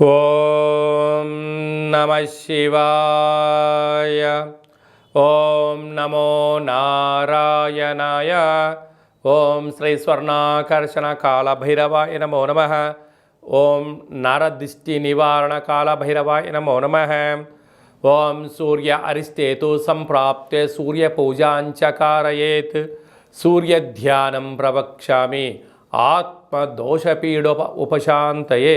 ఓం నమ శివాయ ఓం నమో నారాయణాయ ఓం శ్రీ స్వర్ణాకర్షణ కాళభైరవాయ నమో నమ ఓం నరదిష్టి నివారణ కాళభైరవాయ నమో నమ ఓం సూర్య అరిష్టేతు సంప్రాప్తే సూర్యపూజాంచ కారయేత్ సూర్యధ్యానం ప్రవక్ష్యామి ఆత్మదోషపీడోప ఉపశాంతయే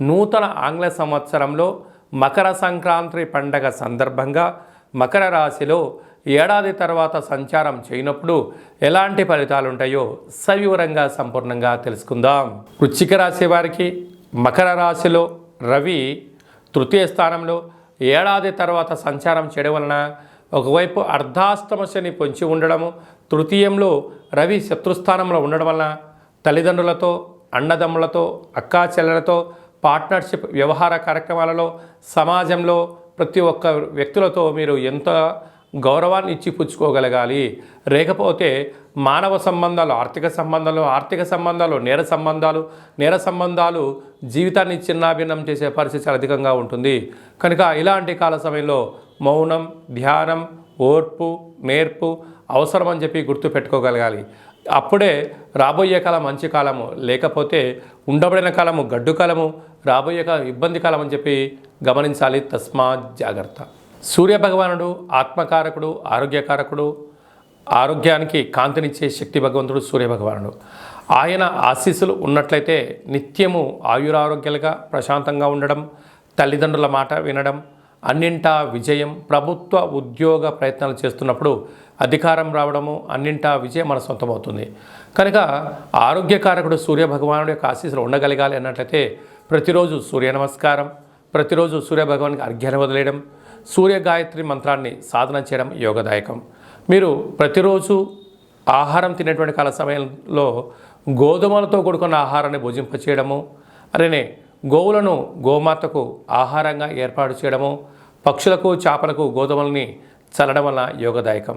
నూతన ఆంగ్ల సంవత్సరంలో మకర సంక్రాంతి పండగ సందర్భంగా మకర రాశిలో ఏడాది తర్వాత సంచారం చేయనప్పుడు ఎలాంటి ఫలితాలు ఉంటాయో సవివరంగా సంపూర్ణంగా తెలుసుకుందాం. వృశ్చిక రాశి వారికి మకర రాశిలో రవి తృతీయ స్థానంలో ఏడాది తర్వాత సంచారం చేయడం వలన ఒకవైపు అర్ధాష్టమ శని పొంచి ఉండడము తృతీయంలో రవి శత్రుస్థానంలో ఉండడం వలన తల్లిదండ్రులతో అన్నదమ్ములతో అక్కా చెల్లెలతో పార్ట్నర్షిప్ వ్యవహార కార్యక్రమాలలో సమాజంలో ప్రతి ఒక్క వ్యక్తులతో మీరు ఎంత గౌరవాన్ని ఇచ్చి పుచ్చుకోగలగాలి? లేకపోతే మానవ సంబంధాలు ఆర్థిక సంబంధాలు ఆర్థిక సంబంధాలు నేర సంబంధాలు నేర సంబంధాలు జీవితాన్ని చిన్నాభిన్నం చేసే పరిస్థితి అధికంగా ఉంటుంది. కనుక ఇలాంటి కాల సమయంలో మౌనం ధ్యానం ఓర్పు నేర్పు అవసరం అని చెప్పి గుర్తుపెట్టుకోగలగాలి. అప్పుడే రాబోయే కాలం మంచి కాలము లేకపోతే ఉండబడిన కాలము గడ్డు కాలము రాబోయే కాలం ఇబ్బంది కాలం అని చెప్పి గమనించాలి. తస్మా జాగ్రత్త. సూర్య భగవానుడు ఆత్మకారకుడు ఆరోగ్యకారకుడు ఆరోగ్యానికి కాంతినిచ్చే శక్తి భగవంతుడు సూర్య భగవానుడు. ఆయన ఆశీస్సులు ఉన్నట్లయితే నిత్యము ఆయురారోగ్యాలుగా ప్రశాంతంగా ఉండడం తల్లిదండ్రుల మాట వినడం అన్నింటా విజయం ప్రభుత్వ ఉద్యోగ ప్రయత్నాలు చేస్తున్నప్పుడు అధికారం రావడము అన్నింటా విజయం మన సొంతమవుతుంది. కనుక ఆరోగ్యకారకుడు సూర్య భగవానుడి యొక్క ఆశీస్సులు ఉండగలగాలి అన్నట్లయితే ప్రతిరోజు సూర్య నమస్కారం ప్రతిరోజు సూర్య భగవానికి అర్ఘ్యాన్ని వదిలేయడం సూర్య గాయత్రి మంత్రాన్ని సాధన చేయడం యోగదాయకం. మీరు ప్రతిరోజు ఆహారం తినేటువంటి కాల సమయంలో గోధుమలతో కూడుకున్న ఆహారాన్ని భుజింపచేయడము అలానే గోవులను గోమాతకు ఆహారంగా ఏర్పాటు చేయడము పక్షులకు చేపలకు గోధుమల్ని చల్లడం వల్ల యోగదాయకం.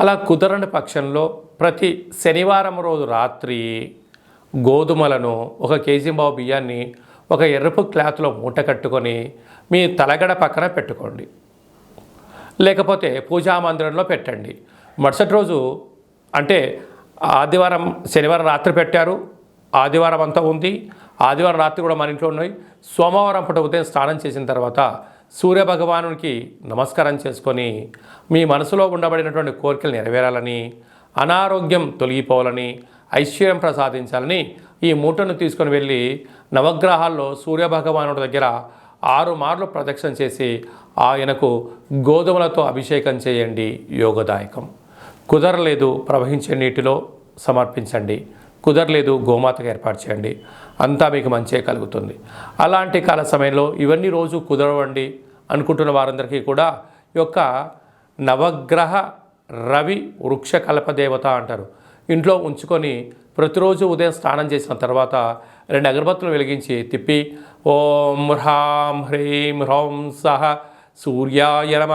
అలా కుదరని పక్షంలో ప్రతి శనివారం రోజు రాత్రి గోధుమలను ఒక కేజీ బావు బియ్యాన్ని ఒక ఎరుపు క్లాత్లో మూట కట్టుకొని మీ తలగడ పక్కన పెట్టుకోండి. లేకపోతే పూజా మందిరంలో పెట్టండి. మరుసటి రోజు అంటే ఆదివారం శనివారం రాత్రి పెట్టారు. ఆదివారం అంతా ఉంది. ఆదివారం రాత్రి కూడా మన ఇంట్లో ఉన్నాయి. సోమవారం పూట ఉదయం స్నానం చేసిన తర్వాత సూర్య భగవానునికి నమస్కారం చేసుకొని మీ మనసులో ఉండబడినటువంటి కోరికలు నెరవేరాలని అనారోగ్యం తొలగిపోవాలని ఐశ్వర్యం ప్రసాదించాలని ఈ మూటను తీసుకొని వెళ్ళి నవగ్రహాల్లో సూర్య భగవానుడి దగ్గర ఆరు మార్లు ప్రదక్షిణ చేసి ఆయనకు గోధుమలతో అభిషేకం చేయండి యోగదాయకం. కుదరలేదు ప్రవహించే నీటిలో సమర్పించండి. కుదరలేదు గోమాతకు ఏర్పాటు చేయండి. అంతా మీకు మంచే కలుగుతుంది. అలాంటి కాల సమయంలో ఇవన్నీ రోజు కుదరవండి అనుకుంటున్న వారందరికీ కూడా ఈ యొక్క నవగ్రహ రవి వృక్ష కల్పదేవత అంటారు. ఇంట్లో ఉంచుకొని ప్రతిరోజు ఉదయం స్నానం చేసిన తర్వాత రెండు అగరబత్తులు వెలిగించి తిప్పి ఓం హ్రాం హ్రీం హ్రౌం సహ సూర్యాయ నమ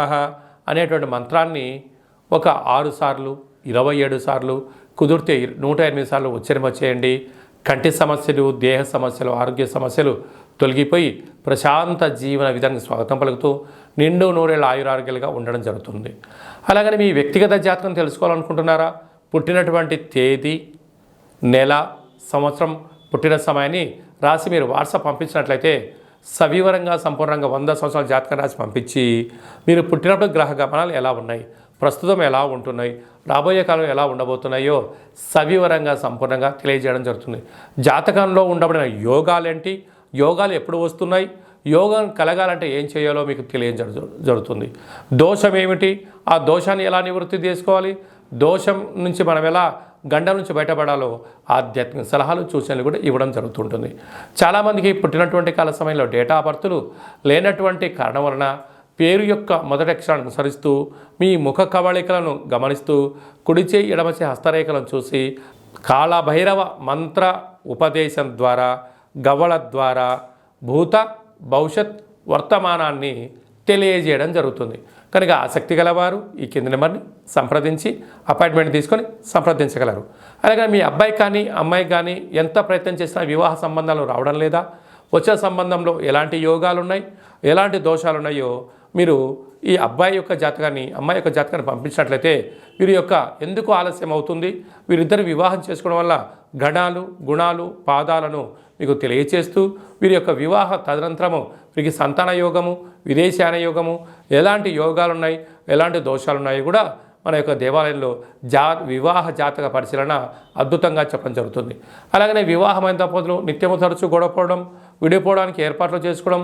అనేటువంటి మంత్రాన్ని ఒక ఆరు సార్లు ఇరవై ఏడు సార్లు కుదిరితే నూట ఎనిమిది సార్లు ఉచ్చరింప చేయండి. కంటి సమస్యలు దేహ సమస్యలు ఆరోగ్య సమస్యలు తొలగిపోయి ప్రశాంత జీవన విధానికి స్వాగతం పలుకుతూ నిండు నూరేళ్ళ ఆయురారోగ్యాలుగా ఉండడం జరుగుతుంది. అలాగని మీ వ్యక్తిగత జాతకం తెలుసుకోవాలనుకుంటున్నారా? పుట్టినటువంటి తేదీ నెల సంవత్సరం పుట్టిన సమయాన్ని రాసి మీరు వాట్సాప్ పంపించినట్లయితే సవివరంగా సంపూర్ణంగా వంద సంవత్సరాల జాతకం రాసి పంపించి మీరు పుట్టినప్పుడు గ్రహ గమనాలు ఎలా ఉన్నాయి? ప్రస్తుతం ఎలా ఉంటున్నాయి? రాబోయే కాలం ఎలా ఉండబోతున్నాయో సవివరంగా సంపూర్ణంగా తెలియజేయడం జరుగుతుంది. జాతకంలో ఉండబడిన యోగాలేంటి యోగాలు ఎప్పుడు వస్తున్నాయి? యోగం కలగాలంటే ఏం చేయాలో మీకు తెలియజేయడం జరుగుతుంది. దోషం ఏమిటి? ఆ దోషాన్ని ఎలా నివృత్తి చేసుకోవాలి? దోషం నుంచి మనం ఎలా గండం నుంచి బయటపడాలో ఆధ్యాత్మిక సలహాలు సూచనలు కూడా ఇవ్వడం జరుగుతుంటుంది. చాలామందికి పుట్టినటువంటి కాల సమయంలో డేటా బర్తులు లేనటువంటి కారణం వలన పేరు యొక్క మొదటి అక్షరాన్ని అనుసరిస్తూ మీ ముఖ కవళికలను గమనిస్తూ కుడిచే ఎడమచే హస్తరేఖలను చూసి కాళభైరవ మంత్ర ఉపదేశం ద్వారా గవ్వల ద్వారా భూత భవిష్యత్ వర్తమానాన్ని తెలియజేయడం జరుగుతుంది. కనుక ఆసక్తి గలవారు ఈ కింది నెంబర్ని సంప్రదించి అపాయింట్మెంట్ తీసుకొని సంప్రదించగలరు. అలాగే మీ అబ్బాయి కానీ అమ్మాయి కానీ ఎంత ప్రయత్నం చేసినా వివాహ సంబంధాలు రావడం లేదా వచ్చే సంబంధంలో ఎలాంటి యోగాలు ఉన్నాయి ఎలాంటి దోషాలు ఉన్నాయో మీరు ఈ అబ్బాయి యొక్క జాతకాన్ని అమ్మాయి యొక్క జాతకాన్ని పంపించినట్లయితే వీరి యొక్క ఎందుకు ఆలస్యం అవుతుంది? వీరిద్దరు వివాహం చేసుకోవడం వల్ల గణాలు గుణాలు పాదాలను మీకు తెలియచేస్తూ వీరి యొక్క వివాహ తదనంతరము వీరికి సంతాన యోగము విదేశాన యోగము ఎలాంటి యోగాలు ఉన్నాయి ఎలాంటి దోషాలున్నాయి కూడా మన యొక్క దేవాలయంలో జా వివాహ జాతక పరిశీలన అద్భుతంగా చెప్పడం జరుగుతుంది. అలాగనే వివాహమైన దంపతులు నిత్యము తరచూ గొడవపోవడం విడిపోవడానికి ఏర్పాట్లు చేసుకోవడం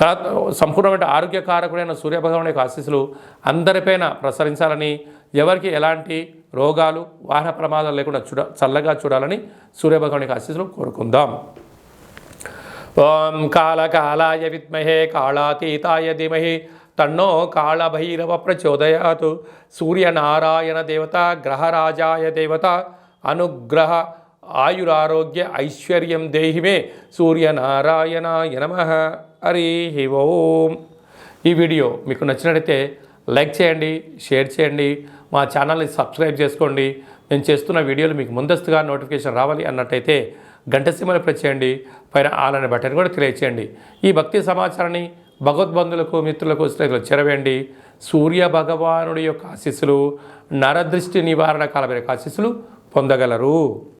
కళ సంపూర్ణమైన ఆరోగ్యకారకుడైన సూర్యభగవాన్ యొక్క ఆశీస్సులు అందరిపైన ప్రసరించాలని ఎవరికి ఎలాంటి రోగాలు వాహన ప్రమాదాలు లేకుండా చూడ చల్లగా చూడాలని సూర్యభగవాన్ యొక్క ఆశీస్సులు కోరుకుందాం. ఓం కాళకాళాయ విద్మహే కాళాతీతాయ ధీమహి తన్నో కాళభైరవ ప్రచోదయాత్. సూర్యనారాయణ దేవత గ్రహరాజాయ దేవత అనుగ్రహ ఆయురారోగ్య ఐశ్వర్యం దేహిమే సూర్యనారాయణాయ నమ. హరి ఓం. ఈ వీడియో మీకు నచ్చినట్లయితే లైక్ చేయండి షేర్ చేయండి మా ఛానల్ని సబ్స్క్రైబ్ చేసుకోండి. నేను చేస్తున్న వీడియోలు మీకు ముందస్తుగా నోటిఫికేషన్ రావాలి అన్నట్టయితే గంట సీమలు ప్రెస్ చేయండి పైన ఆలనే బటన్ కూడా తెలియచేయండి. ఈ భక్తి సమాచారాన్ని భగవద్బంధులకు మిత్రులకు స్నేహితులు చెరవేయండి. సూర్య భగవానుడి యొక్క ఆశీస్సులు నరదృష్టి నివారణ కాలమైన ఆశీస్సులు పొందగలరు.